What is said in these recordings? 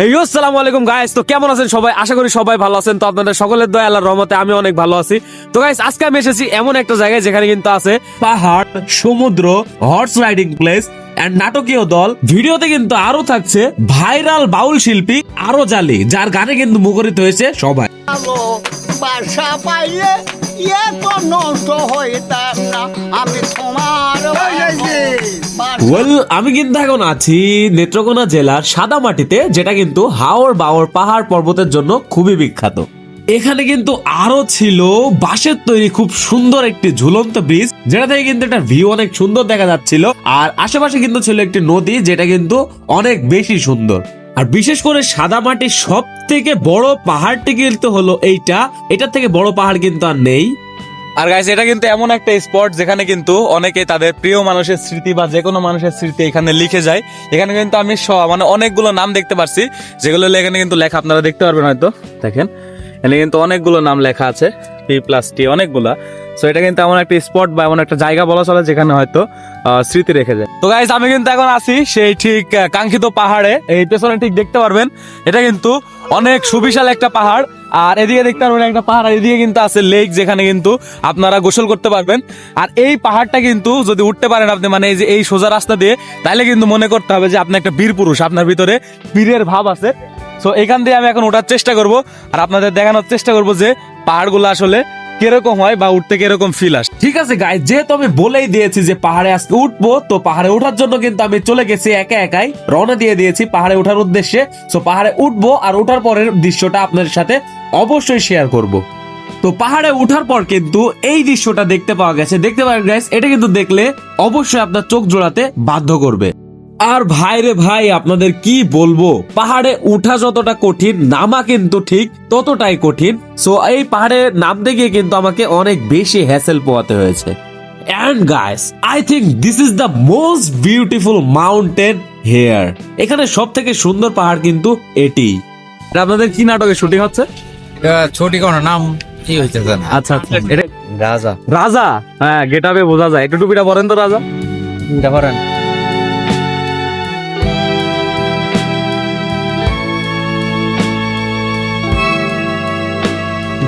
হেই আসসালামু আলাইকুম গাইস তো কেমন আছেন সবাই? আশা করি সবাই ভালো আছেন। তো আপনাদের সকলের দয়া, আল্লাহর রহমতে আমি অনেক ভালো আছি। তো গাইস আজকে আমি এসেছি এমন একটা জায়গায় যেখানে কিন্তু আছে পাহাড়, সমুদ্র হর্স রাইডিং প্লেস এন্ড নাটকীয় দল। ভিডিওতে কিন্তু আরও থাকছে ভাইরাল বাউল শিল্পী আরও জালি যার গানে কিন্তু মুখরিত হয়েছে সবাই। বাসা পাইলে ইয়ে তো নষ্ট হইতাম না আমি তোমার ওয়েল আমি কিন্তু এখন আছি নেত্রকোনা জেলার সাদামাটিতে যেটা কিন্তু হাওর বাওর পাহাড় পর্বতের জন্য খুবই বিখ্যাত। এখানে কিন্তু আরও ছিল বাঁশের তৈরি খুব সুন্দর একটি ঝুলন্ত ব্রিজ যেটা থেকে কিন্তু একটা ভিউ অনেক সুন্দর দেখা যাচ্ছিল আর আশেপাশে কিন্তু ছিল একটি নদী যেটা কিন্তু অনেক বেশি সুন্দর। আর বিশেষ করে সাদামাটির সব থেকে বড় পাহাড়টি কিন্তু হলো এইটা। এটার থেকে বড় পাহাড় কিন্তু আর নেই। আর গাইস এটা কিন্তু এমন একটা স্পট যেখানে কিন্তু অনেকে তাদের প্রিয় মানুষের স্মৃতি বা যে কোনো মানুষের স্মৃতি এখানে লিখে যায়। এখানে কিন্তু আমি মানে অনেকগুলো নাম দেখতে পারছি। যেগুলো এখানে কিন্তু লেখা, আপনারা দেখতে পারবেন হয়তো। দেখেন, এখানে কিন্তু অনেকগুলো নাম লেখা আছে। পি প্লাস টি অনেকগুলা। সো এটা কিন্তু এমন একটা স্পট বা এমন একটা জায়গা বলা চলে যেখানে হয়তো স্মৃতি রেখে যায়। তো গাইজ আমি কিন্তু এখন আছি সেই ঠিক কাঙ্ক্ষিত পাহাড়ে। এই পেছনে ঠিক দেখতে পারবেন, এটা কিন্তু অনেক সুবিশাল একটা পাহাড়। আর এদিকে দেখতে পারবেন একটা পাহাড় এদিকে কিন্তু আছে লেক যেখানে কিন্তু আপনারা গোসল করতে পারবেন। আর এই পাহাড়টা কিন্তু যদি উঠতে পারেন আপনি মানে এই যে, এই সোজা রাস্তা দিয়ে তাহলে কিন্তু মনে করতে হবে যে আপনি একটা বীর পুরুষ, আপনার ভিতরে বীরের ভাব আছে। সো এখান দিয়ে আমি এখন ওঠার চেষ্টা করব, আর আপনাদের দেখানোর চেষ্টা করব যে পাহাড়গুলো আসলে কীরকম হয় বা উঠতে কীরকম ফিল আসে? ঠিক আছে গাই যেহেতু আমি বলেই দিয়েছি যে পাহাড়ে আজকে উঠবো, তো পাহাড়ে ওঠার জন্য কিন্তু আমি চলে গেছি একা একাই। রওনা দিয়ে দিয়েছি পাহাড়ে ওঠার উদ্দেশ্যে। তো পাহাড়ে উঠবো আর ওঠার পরের দৃশ্যটা আপনাদের সাথে অবশ্যই শেয়ার করব। তো পাহাড়ে ওঠার পর কিন্তু এই দৃশ্যটা দেখতে পাওয়া গেছে। দেখতে পাওয়া গেছে এটা কিন্তু দেখলে অবশ্যই আপনার চোখ জোড়াতে বাধ্য করবে। আর ভাই রে ভাই আপনাদের কি বলব? পাহাড়ে উঠা যতটা কঠিন নামা কিন্তু ঠিক ততটাই কঠিন। সো এই পাহাড়ে নামতে গিয়ে কিন্তু আমাকে অনেক বেশি হ্যাসেল পোয়াতে হয়েছে। And guys I think this is the most beautiful mountain here এখানে সব থেকে সুন্দর পাহাড় কিন্তু এটি। আপনাদের কি নাটকে শুটিং হচ্ছে? ছোটি কোনো নাম কি হইতেছে না। আচ্ছা আচ্ছা। রাজা। রাজা? হ্যাঁ গেট আপে বোঝা যায়। একটু টুপিটা পরেন তো রাজা। এটা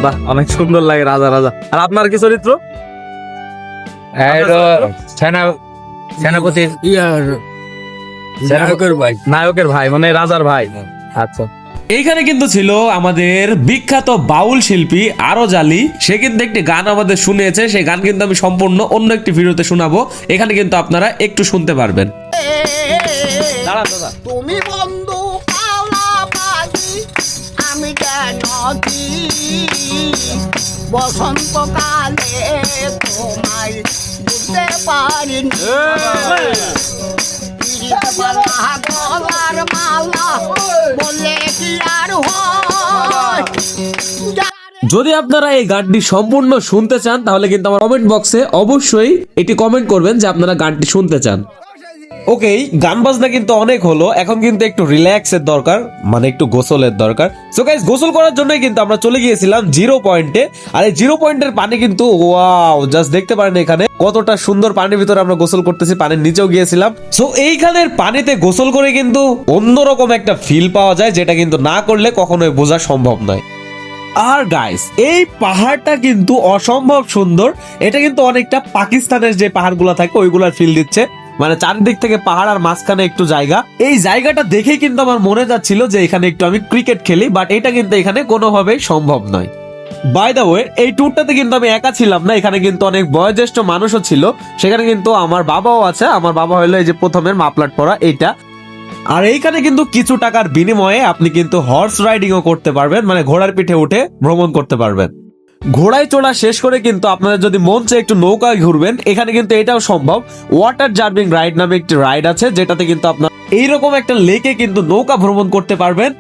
বাহ অনেক সুন্দর লাগে রাজা রাজা। আর আপনার কি চরিত্র? এটা সেনা সেনাপতি। ইয়ার সেনাপতির ভাই। নায়কের ভাই মানে রাজার ভাই। আচ্ছা। এইখানে কিন্তু ছিল আমাদের বিখ্যাত বাউল শিল্পী আরও জালি সে কিন্তু একটি গান আমাদের শুনিয়েছে। সেই গান কিন্তু আমি সম্পূর্ণ অন্য একটি ভিডিওতে শোনাবো। এখানে কিন্তু আপনারা একটু শুনতে পারবেন। তুমি বন্ধু আমি কেন তোমায় বুঝতে গলার মালা বলে কি আর যদি আপনারা এই গানটি সম্পূর্ণ শুনতে চান, তাহলে কিন্তু আমার কমেন্ট বক্সে অবশ্যই এটি কমেন্ট করবেন যে আপনারা গানটি শুনতে চান। ওকে গান বাজনা কিন্তু অনেক হলো, এখন কিন্তু একটু রিল্যাক্সের দরকার মানে একটু গোসলের দরকার। সো গাইস গোসল করার জন্যই কিন্তু আমরা চলে গিয়েছিলাম জিরো পয়েন্টে, আর এই জিরো পয়েন্টের পানি কিন্তু ওয়াও জাস্ট দেখতে পারেন এখানে, কতটা সুন্দর পানির ভিতরে আমরা গোসল করতেছি, পানির নিচেও গিয়েছিলাম। সো এইখানের পানিতে গোসল করে কিন্তু অন্যরকম একটা ফিল পাওয়া যায়, যেটা কিন্তু না করলে কখনোই বোঝা সম্ভব নয়। আর গাইস এই পাহাড়টা কিন্তু অসম্ভব সুন্দর, এটা কিন্তু অনেকটা পাকিস্তানের যে পাহাড়গুলো থাকে, ওইগুলার ফিল দিচ্ছে। মানে চারিদিক থেকে পাহাড় আর মাঝখানে একটু জায়গা। এই জায়গাটা দেখে কিন্তু আমার মনে যাচ্ছিল যে এখানে একটু আমি ক্রিকেট খেলি বাট এটা কিন্তু এখানে কোনোভাবেই সম্ভব নয়। বাই দ্য ওয়ে এই ট্যুরটাতে কিন্তু আমি একা ছিলাম না, এখানে কিন্তু অনেক বয়োজ্যেষ্ঠ মানুষও ছিল। সেখানে কিন্তু আমার বাবাও আছে, আমার বাবা হলো এই যে প্রথমের মাপলাট পরা, এইটা। আর এইখানে কিন্তু কিছু টাকার বিনিময়ে আপনি কিন্তু হর্স রাইডিংও করতে পারবেন মানে ঘোড়ার পিঠে উঠে ভ্রমণ করতে পারবেন। ঘোড়ায় চড়া শেষ করে কিন্তু আপনাদের যদি মন চায় একটু নৌকায় ঘুরবেন, এখানে কিন্তু এটাও সম্ভব। ওয়াটার জার্মিং রাইড নামে একটি রাইড আছে, যেটাতে কিন্তু আপনার এইরকম একটা লেকে কিন্তু নৌকা ভ্রমণ করতে পারবেন,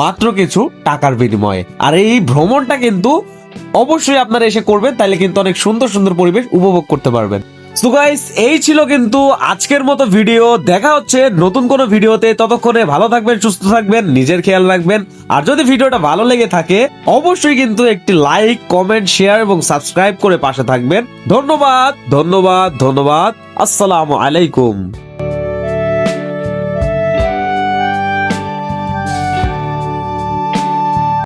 মাত্র কিছু টাকার বিনিময়ে। আর এই ভ্রমণটা কিন্তু অবশ্যই আপনারা এসে করবেন, তাহলে কিন্তু অনেক সুন্দর সুন্দর পরিবেশ উপভোগ করতে পারবেন। সো গাইস এই ছিল কিন্তু আজকের মতো ভিডিও দেখা হচ্ছে নতুন কোনো ভিডিওতে ততক্ষণে ভালো থাকবেন, সুস্থ থাকবেন, নিজের খেয়াল রাখবেন। আর যদি ভিডিওটা ভালো লেগে থাকে, অবশ্যই কিন্তু একটি লাইক কমেন্ট শেয়ার এবং সাবস্ক্রাইব করে পাশে থাকবেন। ধন্যবাদ ধন্যবাদ ধন্যবাদ। আসসালামু আলাইকুম।